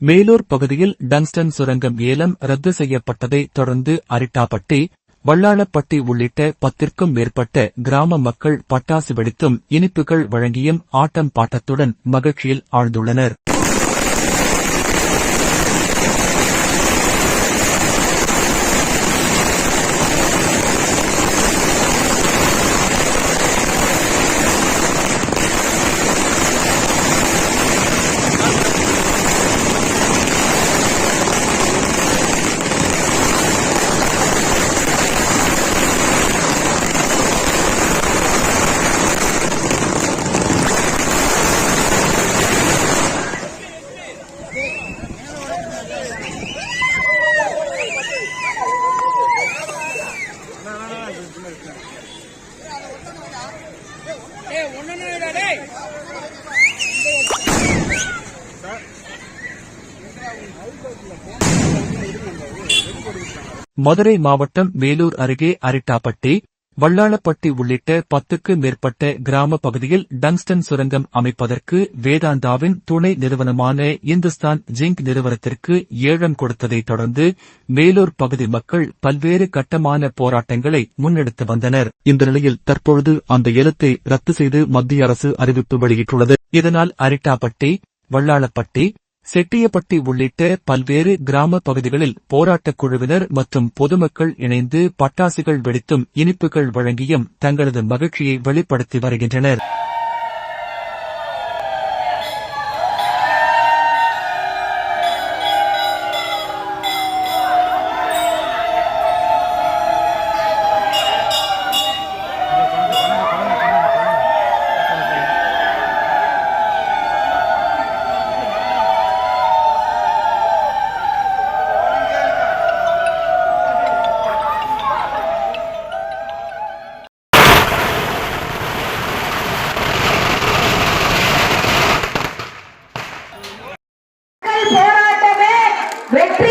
மேலூர் பகுதியில் டங்ஸ்டன் சுரங்கம் ஏலம் ரத்து செய்யப்பட்டதை தொடர்ந்து அரிட்டாப்பட்டி வல்லாளப்பட்டி உள்ளிட்ட பத்திற்கும் மேற்பட்ட கிராம மக்கள் பட்டாசு வெடித்தும் இனிப்புகள் வழங்கியும் ஆட்டம் பாட்டத்துடன் மகிழ்ச்சியில் ஆழ்ந்துள்ளனர். மதுரை மாவட்டம் வேலூர் அருகே அரிட்டாப்பட்டி வல்லாளப்பட்டி உள்ளிட்ட பத்துக்கு மேற்பட்ட கிராம பகுதியில் டங்ஸ்டன் சுரங்கம் அமைப்பதற்கு வேதாந்தாவின் துணை நிறுவனமான இந்துஸ்தான் ஜிங்க் நிறுவனத்திற்கு ஏழம் கொடுத்ததைத் தொடர்ந்து மேலூர் பகுதி மக்கள் பல்வேறு கட்டமான போராட்டங்களை முன்னெடுத்து வந்தனர். இந்த நிலையில் தற்பொழுது அந்த ஏலத்தை ரத்து செய்து மத்திய அரசு அறிவிப்பு வெளியிட்டுள்ளது. இதனால் அரிட்டாப்பட்டி வல்லாளப்பட்டி செட்டியப்பட்டி உள்ளிட்ட பல்வேறு கிராம பகுதிகளில் போராட்டக் குழுவினர் மற்றும் பொதுமக்கள் இணைந்து பட்டாசுகள் வெடித்தும் இனிப்புகள் வழங்கியும் தங்களது மகிழ்ச்சியை வெளிப்படுத்தி வருகின்றனர். வெற்றி